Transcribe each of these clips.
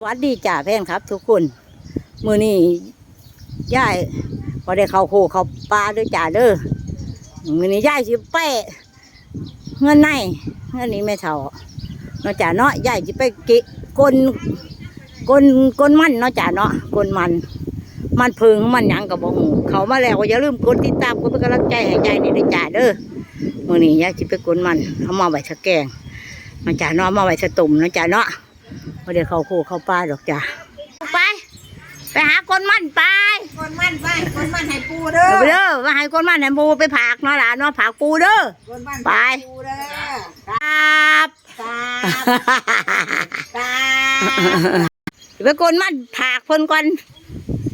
สวัสดีจ่าแพนครับ ทุกคนมือนี้ย่ายพอได้เขาโคเขาปลาด้วยจ่าเด้อมือนี้ย่ายสิไปเงินในเงินนี้ไม่เท่าเนาะจ่าเนาะย่ายสิไปกิกลกลกลมันเนาะจ่าเนาะกลมัน มันพิงมันหยังกับบ่หูเขามาแล้วก็อย่าลืมกดติดตามกดเป็นกำลังใจให้ยายนี่ด้วยจ่าเด้อมือนี้ย่ายสิไปกลมันเอามาไว้ชะแกงเนาะจ่าเนาะมาไว้ชะตุ่มเนาะจ่าเนาะ ไม่ได้เข้าคู่เข้าป่าดอกจ้ะไป ไปหาคนมั่นไปคนมันไปคนมันให้ปูเด้อเดี๋ยวไปเด้อมาให้คนมั่นให้ปูไปผากเนาะหลานเนาะผากปูเด้อ คนมันไปปูเด้อครับ ตาตาไปคนมั่นผากเพิ่นก่อน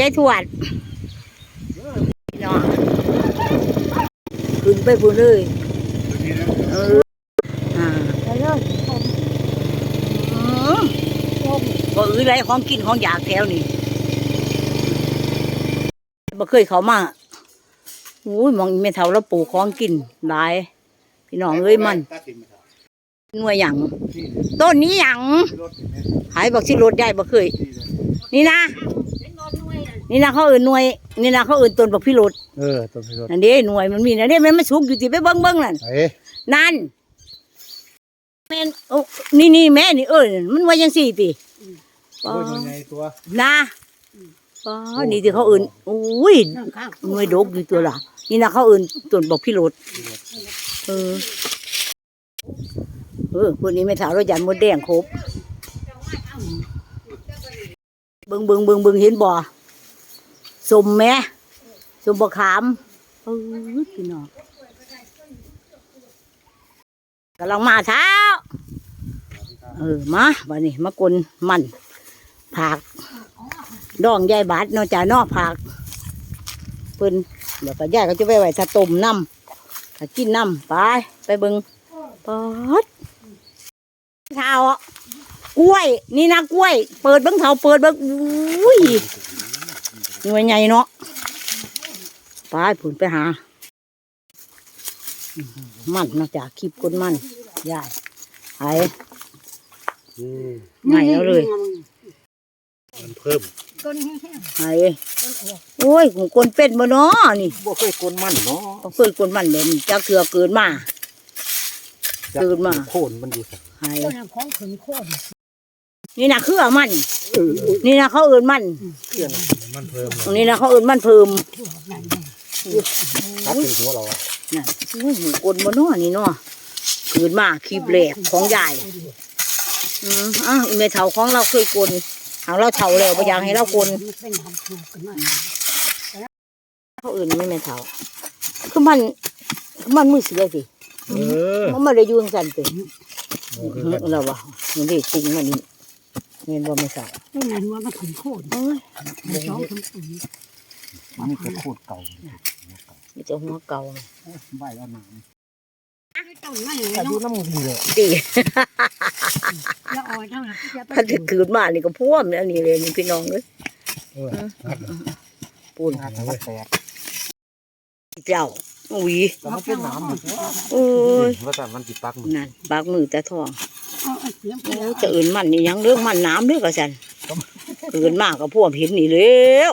ยายทวดเนาะขึ้นไปพูนเลย เอออ่า ไปเลย อืม บ่อื้อไรของกินของอยากแถวนี่บ่เคยเขามาอุ้ยมองอีแม่เฒ่าแล้วปลูกของกินหลาย พี่น้องเอ้ยมันหน่วยหยังต้นนี้หยังหายบอกสิรถได้บ่เคย นี่นะ นี่นะเขาเอื่นหน่วย นี่นะเขาเอื่นต้นบอกพี่รถเออต้นพิรดนั่นเด้หน่วยมันมีนะเด้มันมาสุกอยู่ติไปเบิ่งเบิ่งนั่นเอ้ยนั่นแม่นโอ้นี่นี่แม่นี่เอ้ยมันว่าจังสี่ติ โอ้ยยังไงตัวนะอ๋อนี่ที่เขาเอื่นอุ้ยหน่วยดกอยู่ตัวละนี่นะเขาเอื่นต้นบอกพี่รถเออเออพวกนี้ไม่ถามเรายันมดแดงครบเบิงเบิงเบิงเบิงเห็นบ่สมแหม่สมบะขามเออพี่น้องกำลังมาเช้าเออมาวันนี้มากลมัน ผักดองยายบาดเนอกจากนอกผักเพิ่นเดี๋ยวก็ยายก็จะไปไว้ถ้าต้มน้ำถ้ากินน้ำไปไปเบิงปอดเท้าอะกล้วย นี่นะกล้วย เปิดเบิ้งเท้าเปิดเบิ้งอุ้ยหน่วยใหญ่เนาะไปผุนไปหา มันเนอกจากคลิปคนมันยายหายอืมไงเอาเลย มันเพิ่มหายโอ้ยของคนเป็นบ่เนาะนี่บ่เคยกลนมันเนาะเขาเคยคนมันเลยนี่จะเกลือเกินมาตื่นมาโคนมันอยู่สักหายคนของขืนโคตรนี่นะเครือมันเออนี่นะเขาเอื่นมันเครื่องมันเพิ่มตรงนี้นะเขาเอื่นมันเพิ่มตัดถึงหัวเราอะนั่นอุ้ยหมูกลนบ่เนาะนี่เนาะคืนมาคลิปแรกของยายอืมอะอีเมเถาของเราเคยกลน หางเราเถาแล้วบ่อยากให้เรากลนเป็นของถูกกันมาเขาอื่นไม่แม่เถาคือมันคือมันมือเสือสิเออมันไม่ได้อยุ่จังสันสิบ่คือกันเราว่ามันได้จริงมันนี่เงินบ่ไม่เถาไม่นานว่ามันขืนโคตรเอ้ยสองทั้งปีมันก็โคตรเก่ามีแต่หัวเก่าใบเอาหนังไม่ต้องนั่นเลยอายุเนาะน้ำมือเลยตี แล้วอ่อยเท่าไหร่จะไปถ้าจะคืนมานี่ก็พ่วมเนี่ยนี่เลยนี่พี่น้องเอ้ยปูนเจ้าอุ้ยมันเป็นน้ำโอ้ยว่าแต่มันติดปักมันนั่นปากมือแต่ทองโอ้จะอื่นมันนี่ยังเรื่องมันน้ำเรื่องกับฉันอื่นมากกับพวกเห็นนี่แล้ว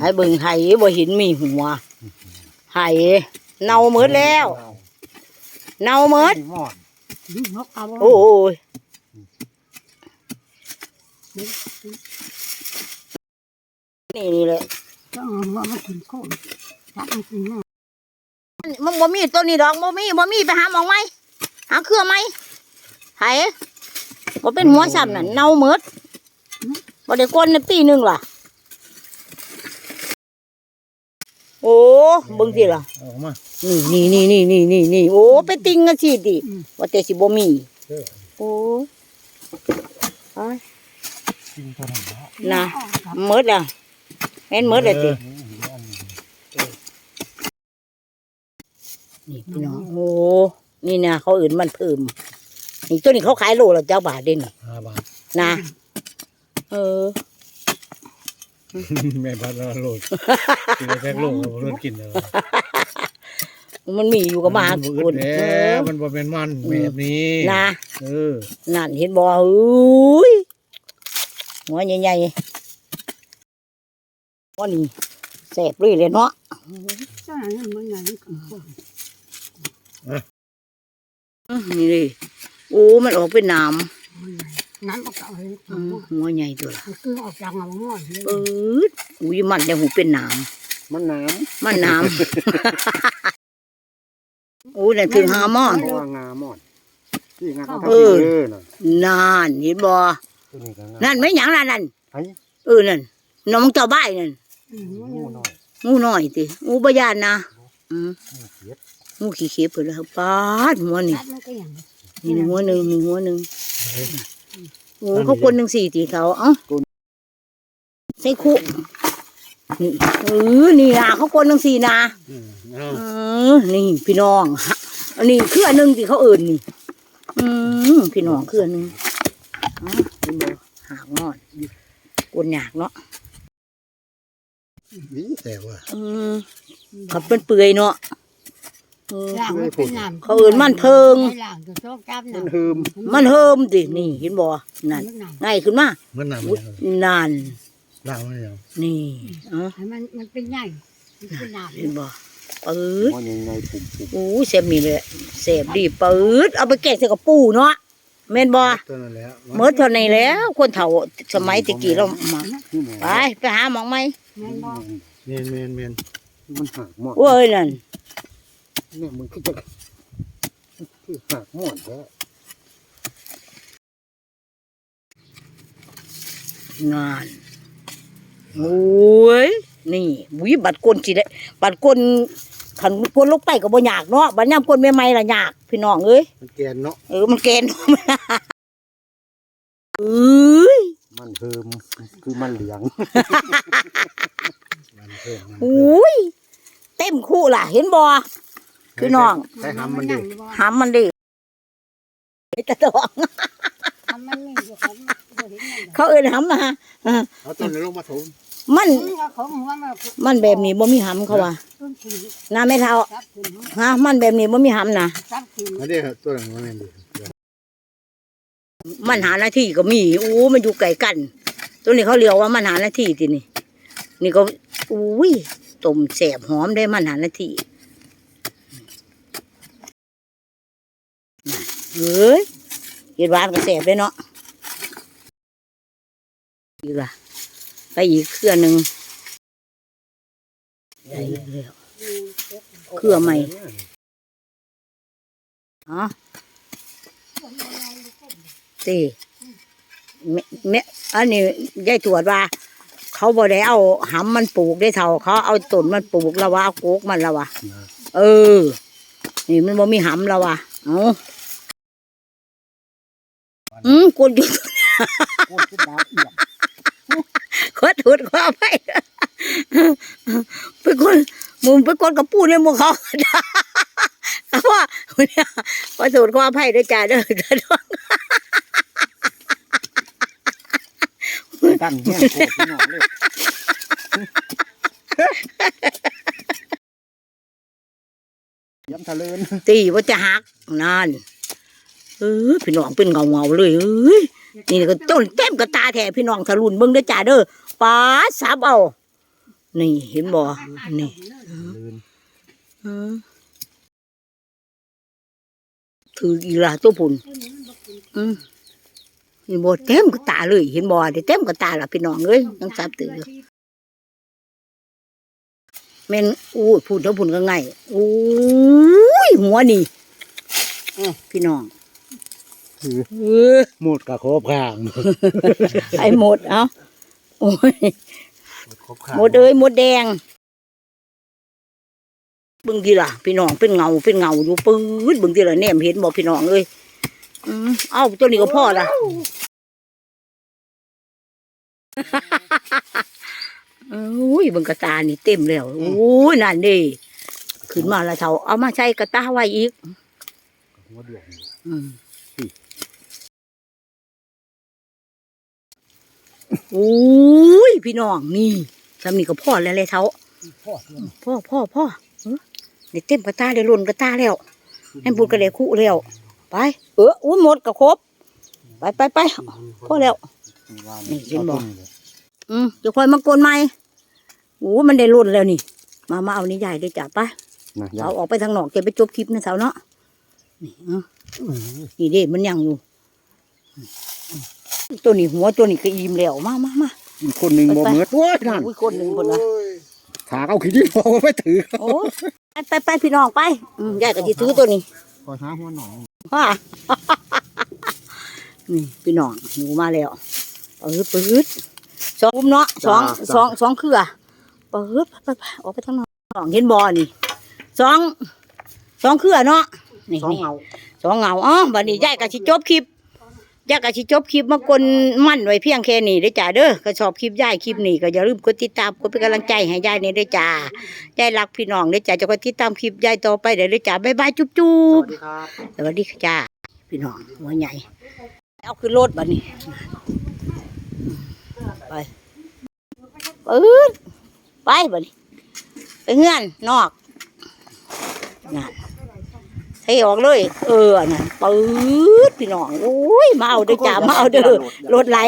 ให้เบิ่งไห้บ่เห็นมีหัวไห้เน่าหมดแล้ว เน่าหมดมอดนกเอาโอ้ยนี่นี่แหละก็ว่ามันขืนโคตรทักมันกินแน่มันบ่มีตัวนี้ดอกบ่มีบ่มีไปหาหมองไหมหาเครือไหมไห้บ่เป็นหัวซ้ำนั่นเน่าหมดบ่ได้ก้นในปีหนึงล่ะ โอ้ เบิ่งสิล่ะออกมานี่นี่นี่นี่นี่นี่นี่โอ้ไปติงกันสิดิว่าแต่สิบ่มีเออโอ้ไปกินเท่านั้นละนะหมดอะแม่นหมดอะสิเออนี่พี่น้องโอ้นี่นะเขาอื่นมันเพิ่มนี่ตัวนี้เขาขายโลละเจ้าบาทเด่นห้าบาทนะ เออ แม่พัดแล้วโหลดกินแล้วแพ็คโลกเราเริ่มกินแล้วมันมีอยู่กับหมามันคุบ่ณอึดเอแล้อวมันบ่แม่นมันแบบนี้นะเออนั่นเห็นบ่เอ้ยหัวใหญ่ๆหัวนี่แสบเลยเลยเนาะเจ้าหน้ามันใหญ่มันกินโค้งอื้อนี่เลยโอ้ มันออกเป็นน้มั นใหญ่น้ำออกเอาเลยำอืมหัวใหญ่ตัวละมันคือออกจากเอาง่อยเลยปืดอุ้ยมันยังหูเป็นน้มันน้ำมันน้ำโอ้ยนั่นคือฮาร์มอำนเพราะว่างามอนที่งาเขาเออเออน่ะนานเห็นบ่ตัวนี้ก็งามนั่นไม่หยังล่ะนั่นไอ้เออนั่นน้องเจ้าบ้ายนั่นอืมงูน้อยงูน้อยติงูบยานนะอืมงูเขียดงูขี้เข็บเพิ่นแล้วปาดหัวนี่ตัดมันก็อย่างนี่หัวหนึ่งนี่หัวหนึ่ง โอ้เขาคนหนึ่งสี่ตีเขาเอ้าใส่คุนี่เออนี่นะเขาคนหนึ่งสี่นะอืมเอาเออนี่พี่น้องฮะอันนี้เครือหนึ่งที่เขาเอิ่นนี่อืมพี่น้องเครือหนึ่งอ๋อพี่โบหากงอดกวนหยากเนาะนี่แต่ว่าอืมขับเป็นเปื่อยเนาะ เออล่างมันเป็นน้ำเขาเอิ้นมันเพิงล่างจะโชคจับมันน้ำหืมมันเฮิมดินี่เห็นบ่นั่นน้ำง่ายขึ้นมามันน้ำอุ๊ยยังนั่นน้ำมันยังนี่เอ๋อให้มันมันเป็นใหญ่มันเป็นน้ำเห็นบ่ปืดมันยังไงปุ่มปุ่มโอ้เสบมีเลยเสบดีปืดเอาไปแกงใส่กับปูเนาะแม่นบ่ตัวนั้นแหล้วเมื่อเท่านี้แล้ว คนเฒ่าสมัยตะกี้เรามาที่ไหนไปไปหาหมองไหมแม่นบ่เมนเมนเมนมันหักหมดเว้ยนั่น เนี่ยมันคือจะคือหักหมดแล้วงานโอ้ยนี่บุยบัดกลสิได้บัดกลขันกลลงไปก็บ่ยากเนาะบัดยามกลใหม่ๆล่ะยาก พี่น้องเอ้ยมันแกนเนาะเออมันเกณฑ์เอ้ยมันหืมคือมันเหลืองมันเพิ่มมันโอเพิ่ม้ยเต็มคู่ล่ะ เห็นบ่ พี่น้องใส่หำมันดิหามมันดิตะดองทำมันนี่อยู่ของบ่เห็นมันเขาเอิ้นหำมาอ่าเอาต้นนี้ลงมาถมมันมันก็ของว่ามันมันแบบนี้บ่มีหำเขาว่าต้นขีดน้าไม่เท่าจับขึ้นฮะมันแบบนี้บ่มีหำนะจับขึ้นอันนี้ตัวนั้นมันแม่นดิมันหาหน้าที่ก็มีอู้มันอยู่ไกลกัน ตัวนี้เขาเรียกว่ามันหาหน้าที่ตินี่นี่ก็อุ้ยต้มแสบหอมได้มันหาหน้าที่น่ะ เอ้ยเห็ดหวานก็แสบเลยเนาะอีกล่ะ ไปอีกเครือหนึ่งได้แล้วเครือใหม่อ๋อตีแม่แม่อันนี้ยายตรวจว่า เขาบ่ได้เอาหำมันปลูกได้เท่า เขาเอาต้นมันปลูกแล้วว่าเอาโกกมันแล้วว่าเออ นี่มันบ่มีหำแล้วว่าเอา อืมกดอยู่โอ้ยคือดาวเอียงขอโทษขออภัยเป็นคนมึงเป็นคนกับปูในหมือเขาเพราะว่าเนี่ยขอโทษขออภัยด้วยจ้าเด้อตั้งแห้งโคตรพี่น้องเลยย้ำทะเลินตีว่าจะหักนั่นเออพี่น้องเป็นเงาเงาเลยเอ้ยนี่ก็ต้นเต็มกระตาแท้พี่น้องทะลุนเบิ่งเด้อจ้าเด้อป้าสับเอานี่เห็นบ่นี่ทะเนอืมถืออีลาตัวพุ่นอืมนี่บ่เต็มกระตาเลย เห็นบ่ได้เต็มกระตาล่ะพี่น้องเอ้ยยังสับตื่นอยู่แม่นอู้พูดเท่าพุ่นก็ไงอู้ยหัวนี่พี่น้อง หมดกับครบข้างไอ้หมดเอ้าโอ้ยครบข้างหมดเอ้ยหมดแดงเบิ่งทีล่ะพี่น้องเป็นเงาเป็นเงาอยู่ปื๊ดเบิ่งทีล่ะแนมเห็นบ่พี่น้องเอ้ยอืมเอ้าตัวนี้ก็พอละอุ้ยเบิ่งกระตานี่เต็มแล้วโอ้ยนั่นดิขึ้นมาและเท่าเอามาใช้กระตาไว้อีกหัวเดือดอืม โอ้ยพี่น้องนี่สามีก็พ่อแล้วเลยเท่าพ่อพ่อพ่อพ่อเออได้เต็มกระตาได้ล้นกระตาแล้วให้บุญกระเดคู่แล้วไป เอออุ้ยหมดกระครบไปไปไปพอแล้วนี่เห็นบ่อืมเดี๋ยวคอยมากนใหม่โอ้มันได้ล้นแล้วนี่ มามาเอานี่ใหญ่เลยจ้ะไปนะยาเอาออกไปทางนอกจะไปจบคลิปนะสาวเนาะนี่เอานี่เด้มันยังอยู่ ตัวนี้หัวตัวนี้ก็อิ่มแล้วมามามาอีกคนหนึ่งบ่เหมือดโอ้ยนั่นอุ้ยคนหนึ่งคนละขาเอาขี้ดินบอกว่าไม่ถือโอ้ยไปไปไปพี่น้องไปอืมยายก็จะถือตัวนี้ขอหาหัวหนองว่านี่พี่น้องหนูมาแล้วปืดปืดสองอุ้มเนาะสองสองสองเครือปืดไปไปออกไปทางนอกเห็นบอนี่สองสองเครือเนาะนี่สองนี่เงาสองเงาอ๋อบัดนี้ยายก็สิจบคลิป ยายก็สิจบคลิปมากนมั่นไว้เพียงแค่นี้เด้อจ้าเด้อก็ชอบคลิปยายคลิปนี้ก็อย่าลืมกดติดตามกดเป็นกำลังใจให้ยายนี่เด้อจ้ายายรักพี่น้องเด้อจ้าจะกดติดตามคลิปยายต่อไปเด้อเด้อจ้าบ๊ายบายจุ๊บจุ๊สบวัสดีครับสวัสดีค่ะจ้าพี่น้องหัวใหญ่เอาขึ้นรถบัดนี้ไปปืดไปบัดนี้ไปเงื่อนนอกนั่น เทออกเลย เออนั่นปืดพี่น้องโอ้ยมาเอาเด้อจ้ามาเอาเด้อรถไหล